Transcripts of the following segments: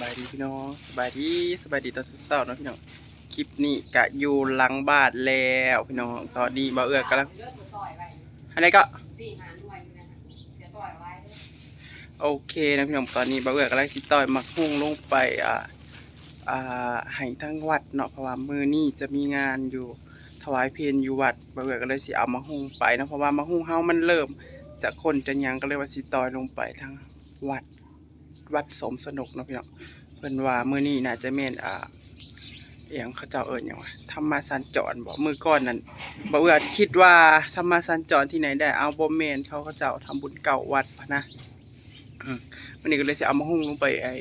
บายดีพี่น้องสบายดีสบายดีตอนเช้าๆเนาะพี่น้องคลิปนี้กะอยู่หลังบ้านแล้วพี่น้องตอนนี้บ่าวเอือกำลังอะไรก็โอเคนะพี่น้องตอนนี้บ่าวเอือกำลังสิต่อยมักหุ่งลงไปอ่าอ่าให้ทั้งวัดเนาะเพราะว่ามือนี้จะมีงานอยู่ถวายเพลอยู่วัดบ่าวเอือก็เลยสิเอามักหุ่งไปนะเพราะว่ามักหุ่งเฮามันเริ่มจากคนจะยังก็เลยว่าสิต่อยลงไปทางวัด วัดสมสนุกเนาะพี่น้องเพิ่นว่ามื้อนี้น่าจะแม่นอ่าเอียงเขาเจ้าเอิ้นหยังวะธรรมสัญจรบ่มื้อก่อนนั้นบ่เอือคิดว่าธรรมสัญจรที่ไหนได้เอาบ่แม่นเขาเขาเจ้าทำบุญเก่าวัดพะนะอืมมื้อนี้ก็เลยสิเอามาหุ้งลงไปไอ้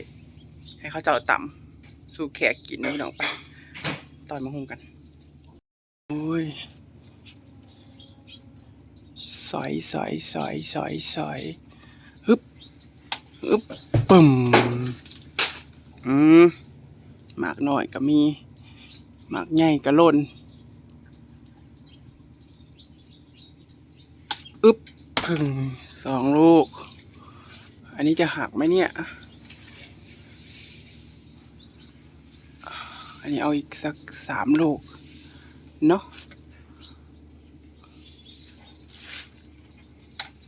ให้เขาเจ้าตํสู่แขกกินนะพี่น้องไปตอนมาหุ้งกันโอ้ยสอยสอยสอยสอยสอย อึ๊บปึ่มอืมหมากน้อยก็มี หมากใหญ่ก็ล่นอึ๊บพึ่งสองลูก อันนี้จะหักไหมเนี่ย อันนี้เอาอีกสักสามลูก เนาะ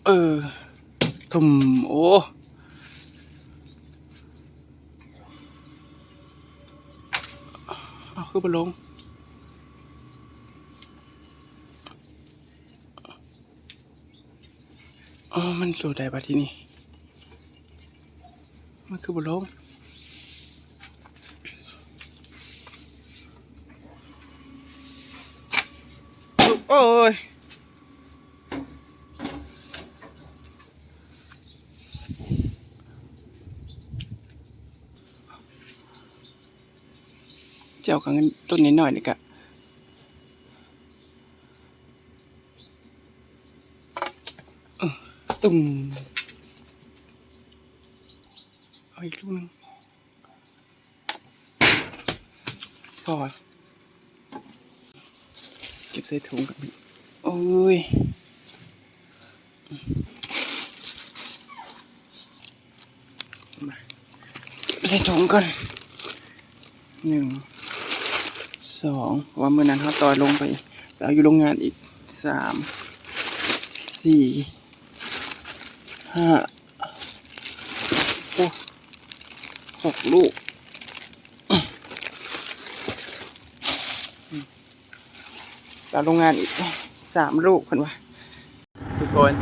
เออทุ่มโอ้ เอาขึ้นไปลง อ๋อ มันโจดได้ปะที่นี่ มันคือบลงโอ้ย เจ้ากันต้นนิดหน่อยนี่กะตุ่มเอาอีกลูกนึงพอเก็บใส่ถุงกันโอ้ยมาใส่ถุงก่อนหนึ่ง สองว่ามื่อนั้นเขาต่อยลงไปแล้วอยู่โรงงานอีกสามสี่ห้าโอ้หกลูกต่อโรงงานอีกสามลูกคนว่าทุกคน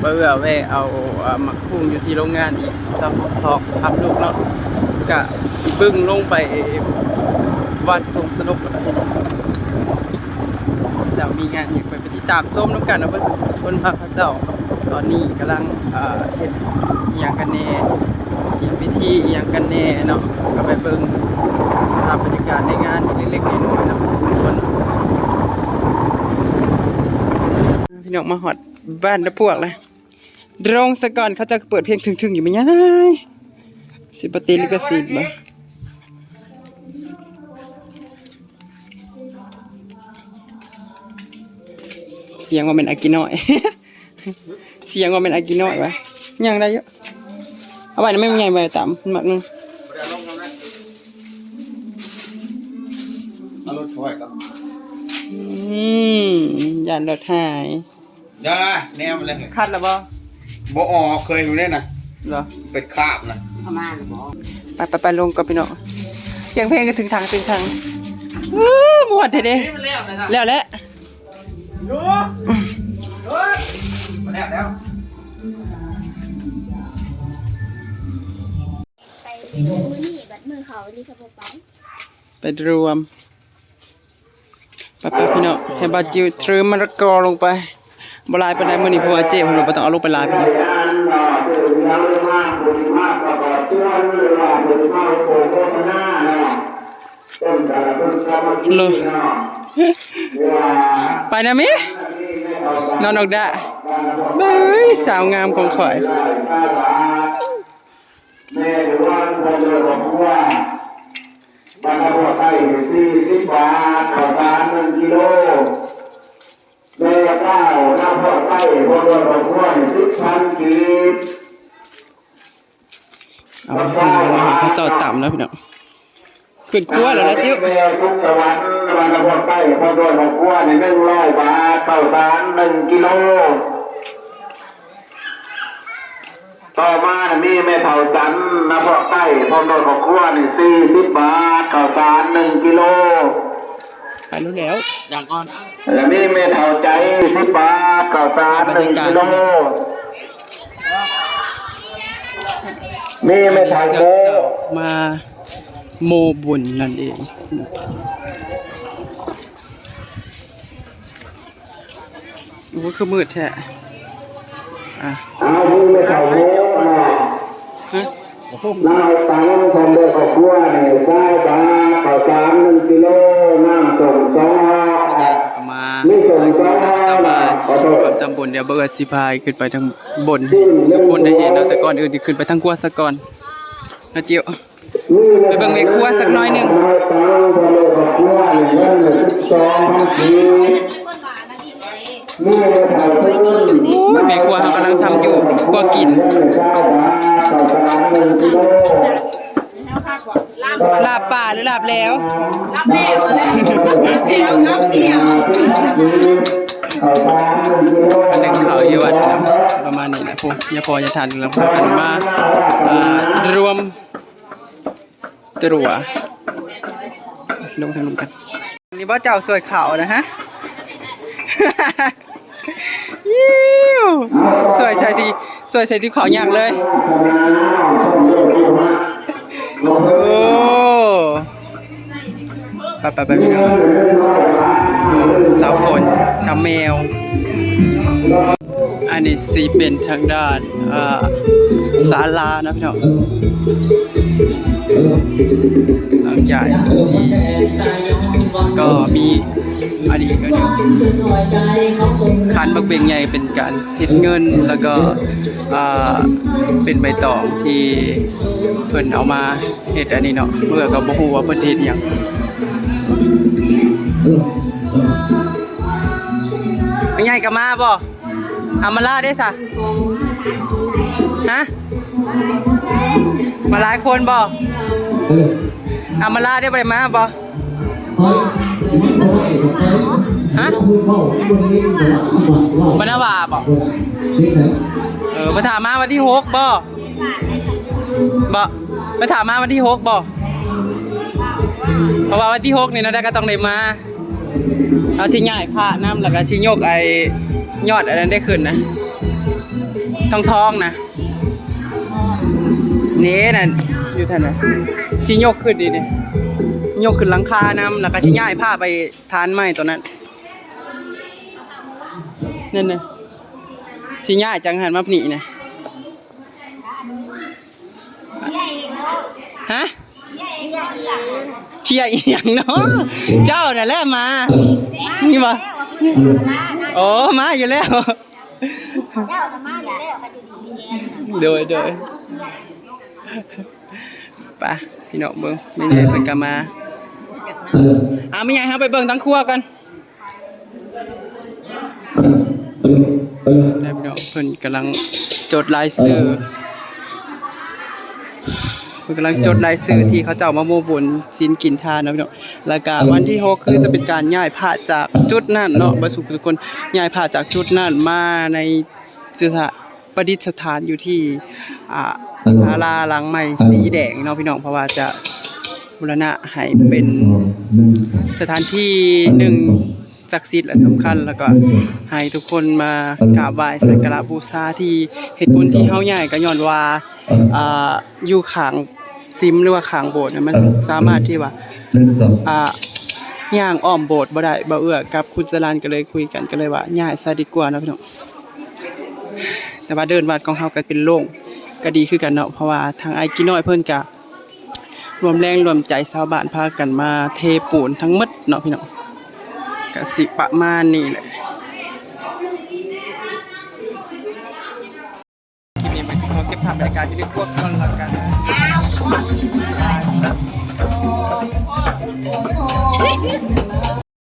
เบื่อแว่เอาเอ่อมาคุ้งอยู่ที่โรงงานอีกสองสองสามลูกแล้วกะบึ้งลงไป วัดสงสนุกจะมีงานอย่างไปติดตามส้มน้ำกันนะเพื่อนสุขคนพระพระเจ้า ตอนนี้กำลังเห็นอย่างกันแน่อีกพิธีอย่างกันแน่เนาะก็ไปเบิ่งภาพบรรยากาศในงานเล็กๆน้อยๆนะเพื่อนสุขคนพี่น้องมาหอดบ้านตะพวกเลยดรงสะก่อนเขาจะเปิดเพลงถึงๆอยู่ไหมยายสิปฏิลิกสิทธิ์บ่ เสียงว่าเป็นอากิน้อย เสียงว่าเป็นอากิน้อยวะยังได้เยอะเอาไว้นะไม่มีไงไปตามหมักหนึงเอารถถอยครับอืมยานรถหายอย่าแนวมันเลยคัดแล้วบ่บ่ออกเคยอยู่เนี่ยนะเหรอเป็ดคาบนะไปไปไปลงกับพี่น้องเสียงเพลงก็ถึงทางถึงทางวู้มวนเท่เด้แล้วแห ละมาแล้วแล้วไปดูนี่บัดมือเขาดีครับผมไปไปรวมไปไปพี่น้องให้บาจิวทรมะละกอลงไปบลายปานมือนี้เพราะว่าเจ๊เพิ่นบ่ต้องเอาลงไปลายพี่น้อง ไปนะมินอนออกดะเบ้ยสาวงามของข่อยแม่หรือว่าคนจะบอกว่าบรรพบุรุษไทยสี่สิบบาทข้าวสารหนึ่งกิโลแม่เก้าหน้าพ่อไทยคนจะบอกว่าสิบพันกีบเอามาให้มาเขาจ้าต่ำแล้วพี่น้อง ขึ้นครัวแล้วนะจิ้วแม่ทุกสวรรค์วันละพวกใกล้พอโดนของขั้วในหนึ่งร้อยบาทข้าวสารหนึ่งกิโลต่อมาน่ะมีแม่เฒ่าจันทร์นะพวกใกล้พอโดนของขั้วนี่สี่สิบบาทข้าวสารหนึ่งกิโลไปรู้แล้วอย่างก่อนแล้วมีแม่เฒ่าใจสิบบาทข้าวสารหนึ่งกิโลมีแม่เฒ่าเจ้าโบเจ้ามา โมบุญนั่นเองโอ้คือมืดแท้อะเอามีแม่เฒ่าโบเนาะฮะน้าตังทำเด็กของขั้วนี่ใช่บาทข้าวสารหนึ่งกิโลน้ำส่งสองห่อใหญ่ก็มานี่ส่งสองห่อจะมาขอโทษความจำบนเดี๋ยวเบิร์ดสิพายขึ้นไปทางบนให้ทุกคนได้เห็นเนาะแต่ก่อนอื่นที่ขึ้นไปทางกัวซะก่อนนะเจียว ไปเบิ่งแม่ครัวสักหน่อยหนึ่งโอ้ยแม่ครัวเขากำลังทำอยู่ครัวกินลาบป่าหรือลาบแล้วอันหนึ่งเขาอยู่วัดนะประมาณนี้นะพวกยาพอยาทานแล้วพวกกันมาอ่ารวม ตรัวลงทางลุมกันนี่บ่เจ้าสวยขาวนะฮะยิ้วสวยใส่ที่สวยใส่ที่ขาวอยากเลย โอ้ไปไปไปสาวฝนสาวแมว อันนี้สีเป็นทางด้านศาลานะพี่น้อง หลังใหญ่ที่ก็มีอันนี้ก็เดี๋ยคันบักเบงใหญ่เป็นการทิดเงินแล้วก็เป็นใบตองที่เพิ่นเอามาเฮ็ดอันนี้เนาะเพื่อก็บ่ฮู้ว่าเพิ่นเฮ็ดหยังไม่ใหญ่ก็มาบ่อามาลาได้ซะฮะมาหลายคนบ่ อามาลาได้บ่ได้มาบ่ฮะบ่น่าว่าบ่เออมาถามมาวันที่หกบ่บ่มาถามมาวันที่หกบ่เพราะว่าวันที่หกนี่นาะได้ก็ต้องได้มาเอาชิ้นใหญ่ผ้าน้ำแล้วก็ชิ้นโยกไอ้ยอดอันนั้นได้ขึ้นนะทองทองนะนี่น่ะ อยู่ท่านนะชิ้นโยกขึ้นดีนี่โยกขึ้นหลังคาน้ำแล้วก็ชิ้นใหญ่ผ้าไปทานไม้ตัวนั้นนั่นน่ะชิ้นใหญ่จังหันมาหนีนะฮะเคียอีหยังเนาะเจ้าน่ะแหละมา นี่บ่โอ้มาอยู่แล้วเจ้าจะมาอยู่แล้วกันดีๆเองโดยโดย ไปพี่น้องเบิ่งไม่ใหญ่เพิ่นก็มาอ่าไม่ใหญ่เฮาไปเบิ่งทั้งครัวกันได้พี่น้องเพิ่นกำลังจดรายชื่อเพิ่นกำลังจดรายชื่อที่เขาเจ้ามาโมบุญศีลกินทานนะพี่น้องแล้วก็วันที่6คือจะเป็นการย้ายพระจากจุดนั้นเนาะบ่สุขทุกคนย้ายพระจากจุดนั้นมาในสถานประดิษฐานอยู่ที่อ่า ศาลาหลังใหม่สีแดงเนาะพี่น้องเพราะว่าจะบูรณะให้เป็นสถานที่หนึ่งศักดิ์สิทธิ์และสำคัญแล้วก็ให้ทุกคนมากราบไหว้สักการะบูชาที่เหตุผลที่เฮาใหญ่ก็ย้อนว่าอ่าอยู่ข้างซิมหรือว่าข้างโบสถ์เนี่ยมันสามารถที่ว่าอ่าย่างอ้อมโบสถ์บ่ได้บ่เอื้อกับคุณจรันก็เลยคุยกันก็เลยว่าย้ายซะดีกว่านะพี่น้องแต่ว่าเดินวัดของเฮาก็เป็นโล่ง ก็ดีคือกันเนาะเพราะว่าทางไอ้กิน้อยเพิ่นก็รวมแรงรวมใจชาวบ้านพากันมาเทปูนทั้งหมดเนาะพี่น้องก็สิประมาณนี้แหละคลิปนี้มันขอเก็บภาพบรรยากาศที่ได้พวกคนละกัน